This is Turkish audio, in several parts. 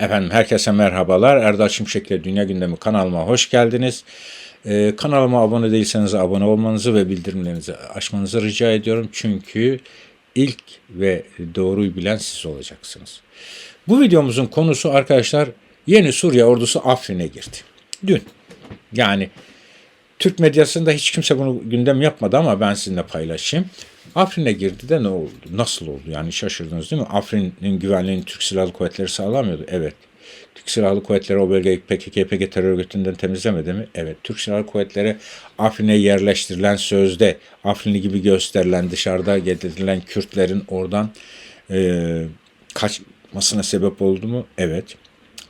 Efendim herkese merhabalar. Erdal Şimşek'le Dünya Gündemi kanalıma hoş geldiniz. Ee, kanalıma abone değilseniz abone olmanızı ve bildirimlerinizi açmanızı rica ediyorum. Çünkü ilk ve doğruyu bilen siz olacaksınız. Bu videomuzun konusu arkadaşlar yeni Suriye ordusu Afrin'e girdi. Dün yani Türk medyasında hiç kimse bunu gündem yapmadı ama ben sizinle paylaşayım. Afrin'e girdi de ne oldu? Nasıl oldu? Yani şaşırdınız değil mi? Afrin'in güvenliğini Türk Silahlı Kuvvetleri sağlamıyordu. Evet. Türk Silahlı Kuvvetleri o bölgeyi PKK, YPG terör örgütünden temizlemedi mi? Evet. Türk Silahlı Kuvvetleri Afrin'e yerleştirilen sözde Afrinli gibi gösterilen dışarıda getirilen Kürtlerin oradan e, kaçmasına sebep oldu mu? Evet.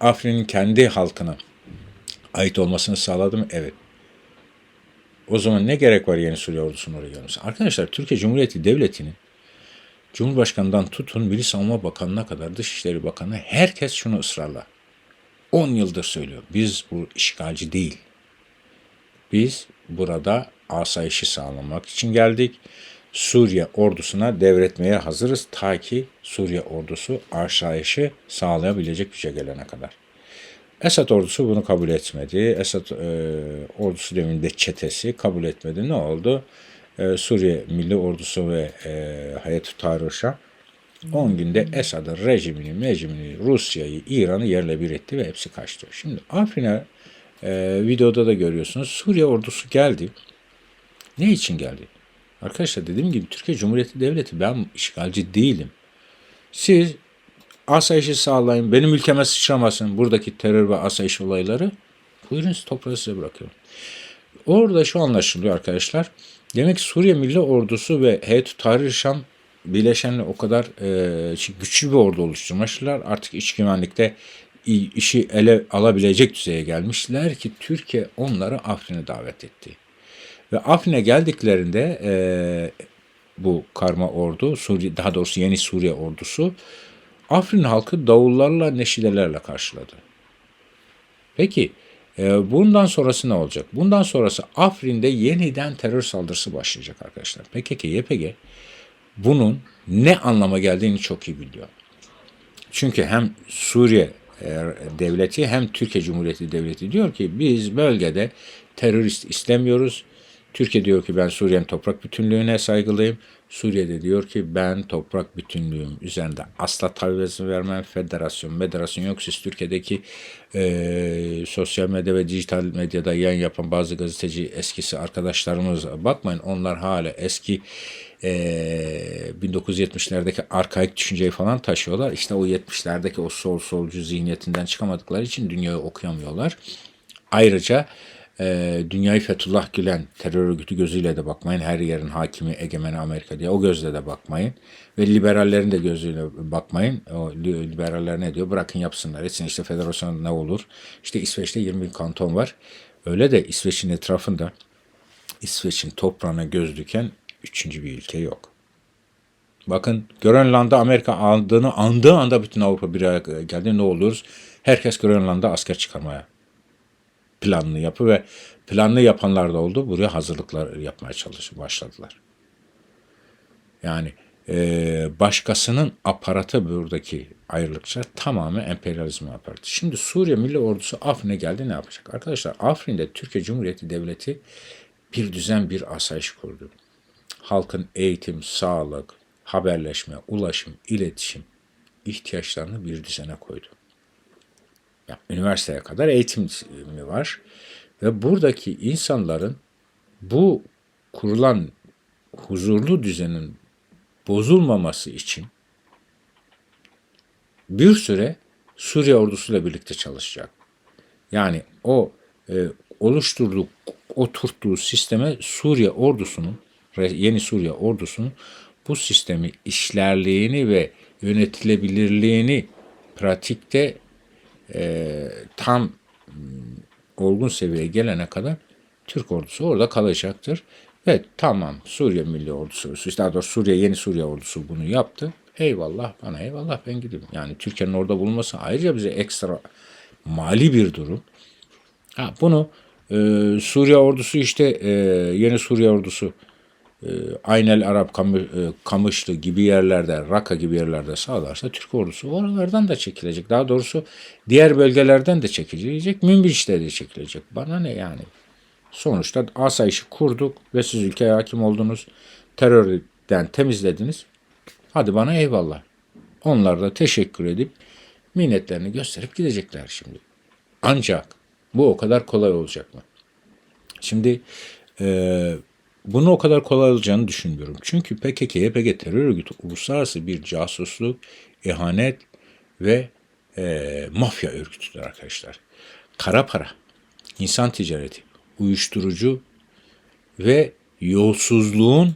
Afrin'in kendi halkına ait olmasını sağladı mı? Evet. O zaman ne gerek var yeni Suriye ordusunun oraya gelmesi? Arkadaşlar Türkiye Cumhuriyeti Devleti'nin Cumhurbaşkanından tutun Milli Savunma Bakanı'na kadar Dışişleri Bakanı herkes şunu ısrarla 10 yıldır söylüyor. Biz bu işgalci değil. Biz burada asayişi sağlamak için geldik. Suriye ordusuna devretmeye hazırız ta ki Suriye ordusu asayişi sağlayabilecek güce gelene kadar. Esad ordusu bunu kabul etmedi. Esad e, ordusu deminde çetesi kabul etmedi. Ne oldu? E, Suriye Milli Ordusu ve e, Hayat-ı Tahrir Şam 10 günde Esad'ın rejimini, mecimini, Rusya'yı, İran'ı yerle bir etti ve hepsi kaçtı. Şimdi Afrin'e e, videoda da görüyorsunuz Suriye ordusu geldi. Ne için geldi? Arkadaşlar dediğim gibi Türkiye Cumhuriyeti Devleti ben işgalci değilim. Siz asayişi sağlayın, benim ülkeme sıçramasın buradaki terör ve asayiş olayları. Buyurun toprağı size bırakıyorum. Orada şu anlaşılıyor arkadaşlar. Demek ki Suriye Milli Ordusu ve Heyet-i Tahrir Şam birleşenle o kadar e, güçlü bir ordu oluşturmuşlar. Artık iç güvenlikte işi ele alabilecek düzeye gelmişler ki Türkiye onları Afrin'e davet etti. Ve Afrin'e geldiklerinde e, bu karma ordu, Suriye, daha doğrusu yeni Suriye ordusu Afrin halkı davullarla, neşidelerle karşıladı. Peki e, bundan sonrası ne olacak? Bundan sonrası Afrin'de yeniden terör saldırısı başlayacak arkadaşlar. PKK, YPG bunun ne anlama geldiğini çok iyi biliyor. Çünkü hem Suriye e, devleti hem Türkiye Cumhuriyeti devleti diyor ki biz bölgede terörist istemiyoruz. Türkiye diyor ki ben Suriye'nin toprak bütünlüğüne saygılıyım. Suriye'de diyor ki ben toprak bütünlüğüm üzerinde asla taviz vermem. Federasyon, federasyon yok. Siz Türkiye'deki e, sosyal medya ve dijital medyada yayın yapan bazı gazeteci eskisi arkadaşlarımız bakmayın. Onlar hala eski e, 1970'lerdeki arkaik düşünceyi falan taşıyorlar. İşte o 70'lerdeki o sol solcu zihniyetinden çıkamadıkları için dünyayı okuyamıyorlar. Ayrıca e, dünyayı Fethullah Gülen terör örgütü gözüyle de bakmayın. Her yerin hakimi, egemeni Amerika diye o gözle de bakmayın. Ve liberallerin de gözüyle bakmayın. O liberaller ne diyor? Bırakın yapsınlar. Etsin işte federasyon ne olur? İşte İsveç'te 20 bin kanton var. Öyle de İsveç'in etrafında İsveç'in toprağına göz diken üçüncü bir ülke yok. Bakın Grönland'da Amerika andığını andığı anda bütün Avrupa bir araya geldi. Ne oluyoruz? Herkes Grönland'da asker çıkarmaya planını yapı ve planını yapanlar da oldu. Buraya hazırlıklar yapmaya çalışıyor, başladılar. Yani e, başkasının aparatı buradaki ayrılıkçılar tamamen emperyalizm aparatı. Şimdi Suriye Milli Ordusu Afrin'e geldi ne yapacak? Arkadaşlar Afrin'de Türkiye Cumhuriyeti Devleti bir düzen bir asayiş kurdu. Halkın eğitim, sağlık, haberleşme, ulaşım, iletişim ihtiyaçlarını bir düzene koydu yani üniversiteye kadar eğitimi var. Ve buradaki insanların bu kurulan huzurlu düzenin bozulmaması için bir süre Suriye ordusuyla birlikte çalışacak. Yani o e, oluşturduğu, oturttuğu sisteme Suriye ordusunun, yeni Suriye ordusunun bu sistemi işlerliğini ve yönetilebilirliğini pratikte e, tam olgun seviyeye gelene kadar Türk ordusu orada kalacaktır. Ve tamam Suriye Milli Ordusu, işte daha doğrusu Suriye yeni Suriye ordusu bunu yaptı. Eyvallah bana eyvallah ben gideyim. Yani Türkiye'nin orada bulunması ayrıca bize ekstra mali bir durum. Ha, bunu e, Suriye ordusu işte e, yeni Suriye ordusu Aynel Arap e, Kamışlı gibi yerlerde, Raka gibi yerlerde sağlarsa Türk ordusu oralardan da çekilecek. Daha doğrusu diğer bölgelerden de çekilecek. Münbiş'te de çekilecek. Bana ne yani? Sonuçta asayişi kurduk ve siz ülkeye hakim oldunuz. Terörden temizlediniz. Hadi bana eyvallah. Onlar da teşekkür edip minnetlerini gösterip gidecekler şimdi. Ancak bu o kadar kolay olacak mı? Şimdi e, bunu o kadar kolay olacağını düşünmüyorum. Çünkü PKK, YPG terör örgütü uluslararası bir casusluk, ihanet ve e, mafya örgütüdür arkadaşlar. Kara para, insan ticareti, uyuşturucu ve yolsuzluğun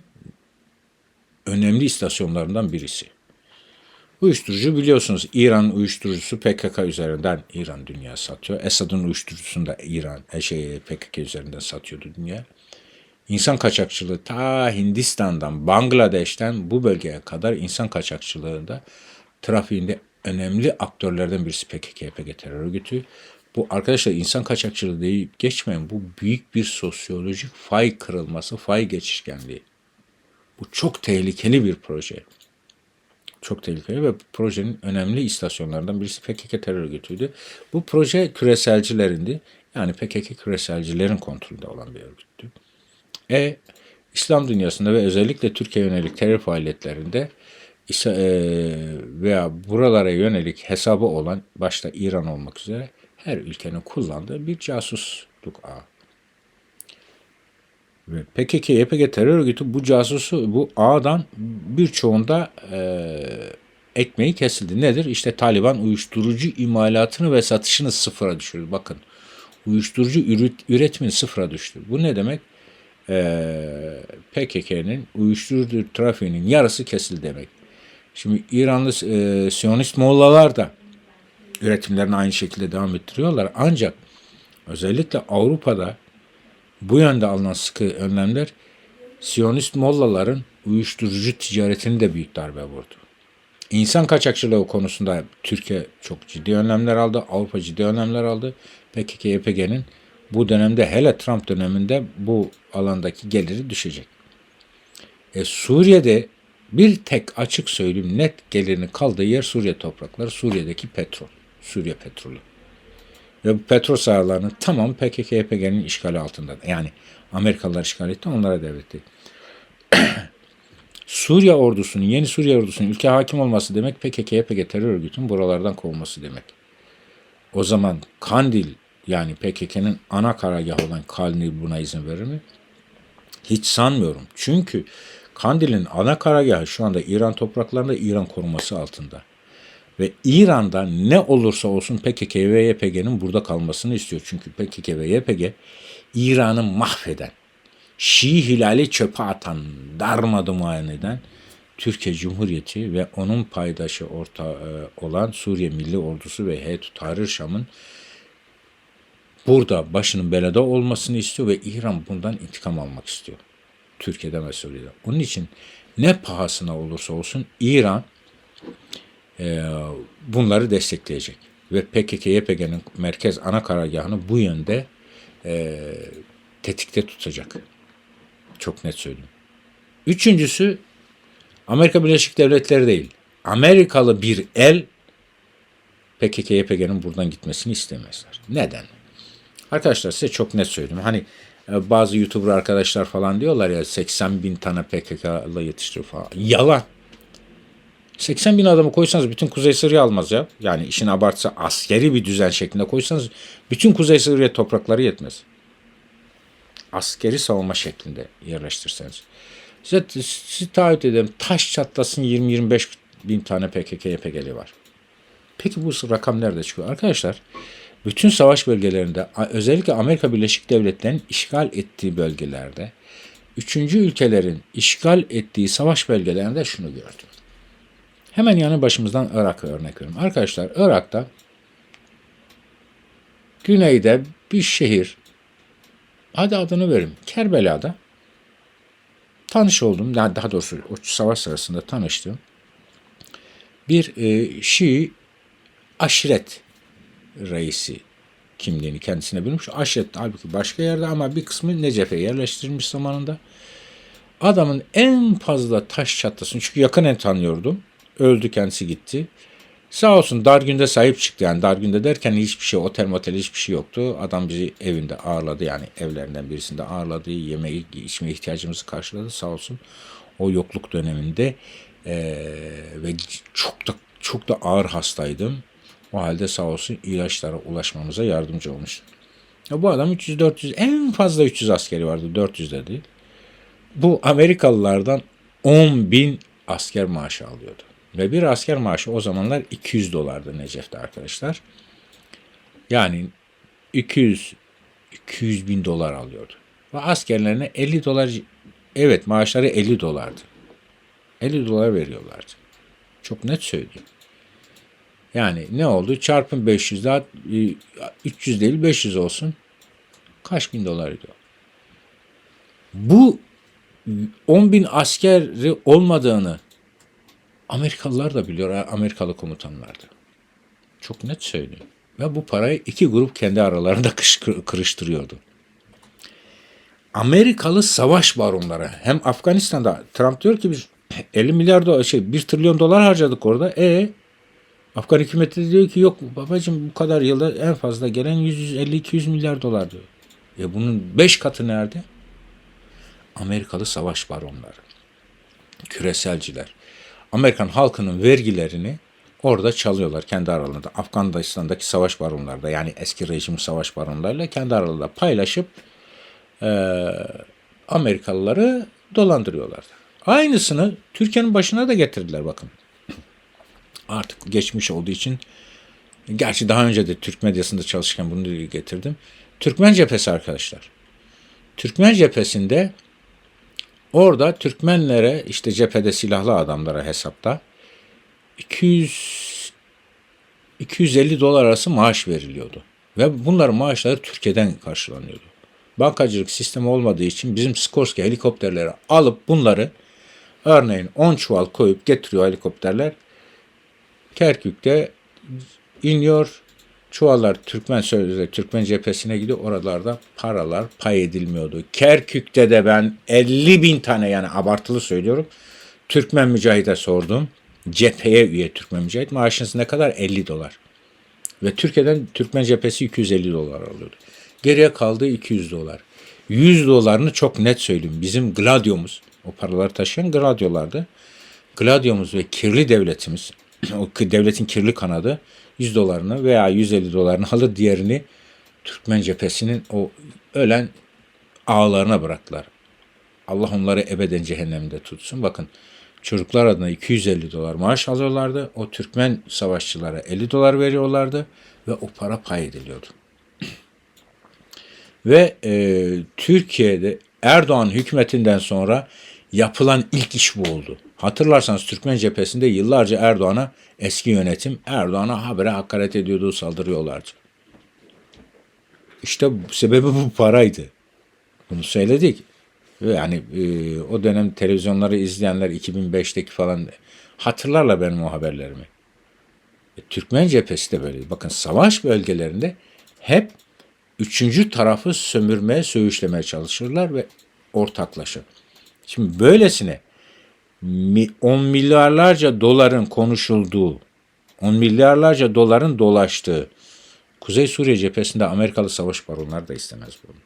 önemli istasyonlarından birisi. Uyuşturucu biliyorsunuz İran uyuşturucusu PKK üzerinden İran dünya satıyor. Esad'ın uyuşturucusunu da İran e, şey PKK üzerinden satıyordu dünya. İnsan kaçakçılığı ta Hindistan'dan, Bangladeş'ten bu bölgeye kadar insan kaçakçılığında trafiğinde önemli aktörlerden birisi PKK, YPG terör örgütü. Bu arkadaşlar insan kaçakçılığı deyip geçmeyin. Bu büyük bir sosyolojik fay kırılması, fay geçişkenliği. Bu çok tehlikeli bir proje. Çok tehlikeli ve projenin önemli istasyonlarından birisi PKK terör örgütüydü. Bu proje küreselcilerindi. Yani PKK küreselcilerin kontrolünde olan bir örgüttü. E, İslam dünyasında ve özellikle Türkiye yönelik terör faaliyetlerinde e, veya buralara yönelik hesabı olan başta İran olmak üzere her ülkenin kullandığı bir casusluk ağı. Ve PKK, YPG terör örgütü bu casusu, bu ağdan birçoğunda e, ekmeği kesildi. Nedir? İşte Taliban uyuşturucu imalatını ve satışını sıfıra düşürdü. Bakın uyuşturucu üret, üretimini sıfıra düştü. Bu ne demek? E, PKK'nın uyuşturucu trafiğinin yarısı kesildi demek. Şimdi İranlı e, Siyonist Mollalar da üretimlerini aynı şekilde devam ettiriyorlar. Ancak özellikle Avrupa'da bu yönde alınan sıkı önlemler Siyonist mollaların uyuşturucu ticaretini de büyük darbe vurdu. İnsan kaçakçılığı konusunda Türkiye çok ciddi önlemler aldı. Avrupa ciddi önlemler aldı. PKK, YPG'nin bu dönemde hele Trump döneminde bu alandaki geliri düşecek. E, Suriye'de bir tek açık söyleyeyim net gelirini kaldığı yer Suriye toprakları, Suriye'deki petrol, Suriye petrolü. Ve bu petrol sahalarının tamamı PKK, YPG'nin işgali altında. Yani Amerikalılar işgal etti, onlara devretti. Suriye ordusunun, yeni Suriye ordusunun ülke hakim olması demek PKK, YPG terör örgütünün buralardan kovulması demek. O zaman Kandil yani PKK'nın ana karargahı olan Kandil buna izin verir mi? Hiç sanmıyorum. Çünkü Kandil'in ana karargahı şu anda İran topraklarında İran koruması altında. Ve İran'da ne olursa olsun PKK ve YPG'nin burada kalmasını istiyor. Çünkü PKK ve YPG İran'ı mahveden, Şii hilali çöpe atan, darmadağın eden Türkiye Cumhuriyeti ve onun paydaşı orta e, olan Suriye Milli Ordusu ve Heyet Tahrir Şam'ın burada başının belada olmasını istiyor ve İran bundan intikam almak istiyor. Türkiye'de ve. Onun için ne pahasına olursa olsun İran e, bunları destekleyecek. Ve PKK, YPG'nin merkez ana karargahını bu yönde e, tetikte tutacak. Çok net söyleyeyim. Üçüncüsü Amerika Birleşik Devletleri değil. Amerikalı bir el PKK, YPG'nin buradan gitmesini istemezler. Neden? Arkadaşlar size çok net söyleyeyim. Hani e, bazı YouTuber arkadaşlar falan diyorlar ya 80 bin tane PKK'la yetiştiriyor falan. Yalan. 80 bin adamı koysanız bütün Kuzey Suriye almaz ya. Yani işin abartısı askeri bir düzen şeklinde koysanız bütün Kuzey Suriye toprakları yetmez. Askeri savunma şeklinde yerleştirseniz. Size, size taahhüt ederim taş çatlasın 20-25 bin tane PKK YPG'li var. Peki bu rakam nerede çıkıyor? Arkadaşlar bütün savaş bölgelerinde özellikle Amerika Birleşik Devletleri'nin işgal ettiği bölgelerde üçüncü ülkelerin işgal ettiği savaş bölgelerinde şunu gördüm. Hemen yanı başımızdan Irak'a örnek veriyorum. Arkadaşlar Irak'ta güneyde bir şehir hadi adını verim Kerbela'da tanış oldum. Daha doğrusu o savaş sırasında tanıştım. Bir e, Şii aşiret reisi kimliğini kendisine bürünmüş. Aşiret halbuki başka yerde ama bir kısmı Necef'e yerleştirilmiş zamanında. Adamın en fazla taş çatlasın çünkü yakinen tanıyordum. Öldü kendisi gitti. Sağ olsun dar günde sahip çıktı yani dar günde derken hiçbir şey otel motel hiçbir şey yoktu. Adam bizi evinde ağırladı yani evlerinden birisinde ağırladı. Yemeği içme ihtiyacımızı karşıladı sağ olsun. O yokluk döneminde eee, ve çok da çok da ağır hastaydım. O halde sağ olsun ilaçlara ulaşmamıza yardımcı olmuştu. Ya bu adam 300-400 en fazla 300 askeri vardı 400 de değil. Bu Amerikalılardan 10 bin asker maaşı alıyordu. Ve bir asker maaşı o zamanlar 200 dolardı Necef'te arkadaşlar. Yani 200 200 bin dolar alıyordu. Ve askerlerine 50 dolar evet maaşları 50 dolardı. 50 dolar veriyorlardı. Çok net söyleyeyim. Yani ne oldu? Çarpın 500 daha e, 300 değil 500 olsun. Kaç bin dolar ediyor? Bu 10 bin askeri olmadığını Amerikalılar da biliyor, Amerikalı komutanlar da. Çok net söylüyorum. Ve bu parayı iki grup kendi aralarında kırıştırıyordu. Amerikalı savaş baronları hem Afganistan'da Trump diyor ki biz 50 milyar dolar şey 1 trilyon dolar harcadık orada. E Afgan hükümeti de diyor ki yok babacığım bu kadar yılda en fazla gelen 150-200 milyar dolar diyor. E bunun 5 katı nerede? Amerikalı savaş baronları, küreselciler. Amerikan halkının vergilerini orada çalıyorlar kendi aralarında. Afganistan'daki savaş baronları da yani eski rejim savaş baronlarıyla kendi aralarında paylaşıp eee, Amerikalıları dolandırıyorlar. Aynısını Türkiye'nin başına da getirdiler bakın. Artık geçmiş olduğu için gerçi daha önce de Türk medyasında çalışırken bunu dile getirdim. Türkmen cephesi arkadaşlar. Türkmen cephesinde orada Türkmenlere işte cephede silahlı adamlara hesapta 200 250 dolar arası maaş veriliyordu. Ve bunların maaşları Türkiye'den karşılanıyordu. Bankacılık sistemi olmadığı için bizim Skorsky helikopterleri alıp bunları örneğin 10 çuval koyup getiriyor helikopterler. Kerkük'te iniyor. Çuvallar Türkmen sözde Türkmen cephesine gidiyor. Oralarda paralar pay edilmiyordu. Kerkük'te de ben 50 bin tane yani abartılı söylüyorum. Türkmen mücahide sordum. Cepheye üye Türkmen mücahit. Maaşınız ne kadar? 50 dolar. Ve Türkiye'den Türkmen cephesi 250 dolar alıyordu. Geriye kaldı 200 dolar. 100 dolarını çok net söyleyeyim. Bizim Gladio'muz, o paraları taşıyan Gladio'lardı. Gladio'muz ve kirli devletimiz, o devletin kirli kanadı 100 dolarını veya 150 dolarını alır diğerini Türkmen cephesinin o ölen ağlarına bıraktılar. Allah onları ebeden cehennemde tutsun. Bakın çocuklar adına 250 dolar maaş alıyorlardı. O Türkmen savaşçılara 50 dolar veriyorlardı ve o para pay ediliyordu. Ve e, Türkiye'de Erdoğan hükümetinden sonra yapılan ilk iş bu oldu. Hatırlarsanız Türkmen cephesinde yıllarca Erdoğan'a eski yönetim Erdoğan'a habere hakaret ediyordu, saldırıyorlardı. İşte sebebi bu paraydı. Bunu söyledik. Yani e, o dönem televizyonları izleyenler 2005'teki falan hatırlarlar benim o haberlerimi. E, Türkmen cephesi de böyle. Bakın savaş bölgelerinde hep üçüncü tarafı sömürmeye, söğüşlemeye çalışırlar ve ortaklaşa. Şimdi böylesine mi- on milyarlarca doların konuşulduğu, on milyarlarca doların dolaştığı Kuzey Suriye cephesinde Amerikalı savaş baronları da istemez bunu.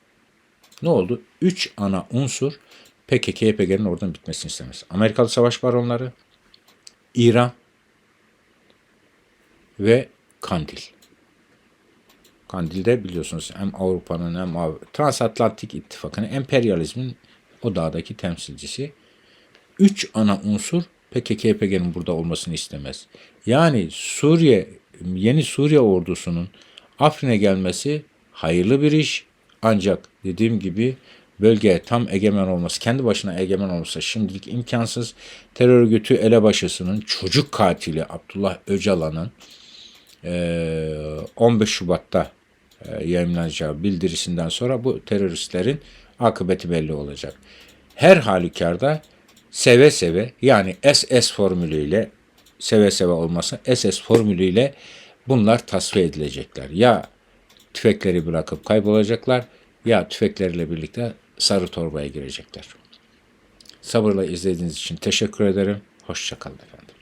Ne oldu? Üç ana unsur PKK, YPG'nin oradan bitmesini istemez. Amerikalı savaş baronları, İran ve Kandil. Kandil'de biliyorsunuz hem Avrupa'nın hem Av- Transatlantik İttifakı'nın emperyalizmin o dağdaki temsilcisi. Üç ana unsur PKK-YPG'nin burada olmasını istemez. Yani Suriye, yeni Suriye ordusunun Afrin'e gelmesi hayırlı bir iş. Ancak dediğim gibi bölgeye tam egemen olması, kendi başına egemen olması şimdilik imkansız. Terör örgütü elebaşısının çocuk katili Abdullah Öcalan'ın eee, 15 Şubat'ta yayınlanacağı bildirisinden sonra bu teröristlerin akıbeti belli olacak. Her halükarda seve seve yani SS formülüyle seve seve olmasa SS formülüyle bunlar tasfiye edilecekler. Ya tüfekleri bırakıp kaybolacaklar ya tüfekleriyle birlikte sarı torbaya girecekler. Sabırla izlediğiniz için teşekkür ederim. Hoşçakalın efendim.